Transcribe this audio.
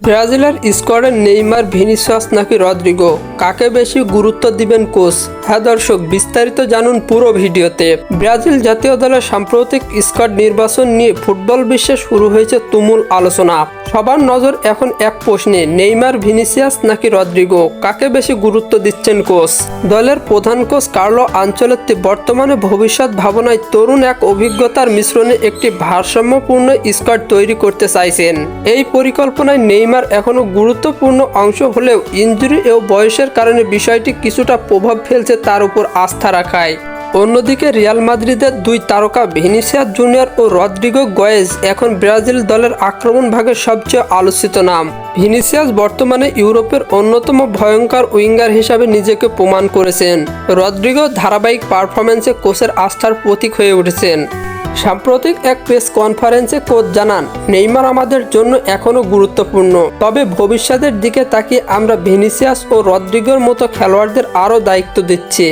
ব্রাজিলের স্কোয়াডে Neymar Vinicius নাকি রদ্রিগো? কাকে বেশি গুরুত্ব দিবেন কোচ? হ্যাঁ দর্শক, বিস্তারিত জানুন পুরো ভিডিওতে। ব্রাজিল জাতীয় দলের সাম্প্রতিক স্কোয়াড নির্বাচন নিয়ে ফুটবল বিশ্বে শুরু হয়েছে তুমুল আলোচনা। সবার নজর এখন এক প্রশ্নে, নেইমার, ভিনিসিয়াস নাকি রদ্রিগো? কাকে বেশি গুরুত্ব দিচ্ছেন কোচ? দলের প্রধান কোচ কার্লো আঞ্চলত্তি বর্তমানে ভবিষ্যৎ ভাবনায় তরুণ এক অভিজ্ঞতার মিশ্রণে একটি ভারসাম্যপূর্ণ স্কোয়াড তৈরি করতে চাইছেন। এই পরিকল্পনায় নেইমার এখনও গুরুত্বপূর্ণ অংশ হলেও ইঞ্জুরি ও বয়সের কারণে বিষয়টি কিছুটা প্রভাব ফেলছে তার উপর আস্থা রাখায়। অন্যদিকে রিয়াল মাদ্রিদের দুই তারকা ভিনিসিয়াস জুনিয়র ও রদ্রিগো গয়েজ এখন ব্রাজিল দলের আক্রমণ ভাগের সবচেয়ে আলোচিত নাম। ভিনিসিয়াস বর্তমানে ইউরোপের অন্যতম ভয়ঙ্কর উইঙ্গার হিসাবে নিজেকে প্রমাণ করেছেন। রদ্রিগো ধারাবাহিক পারফরমেন্সে কোচের আস্থার প্রতীক হয়ে উঠেছেন। সাম্প্রতিক এক প্রেস কনফারেন্সে কোচ জানান, নেইমার আমাদের জন্য এখনও গুরুত্বপূর্ণ। তবে ভবিষ্যতের দিকে তাকিয়ে আমরা ভিনিসিয়াস ও রদ্রিগোর মতো খেলোয়াড়দের আরও দায়িত্ব দিচ্ছি।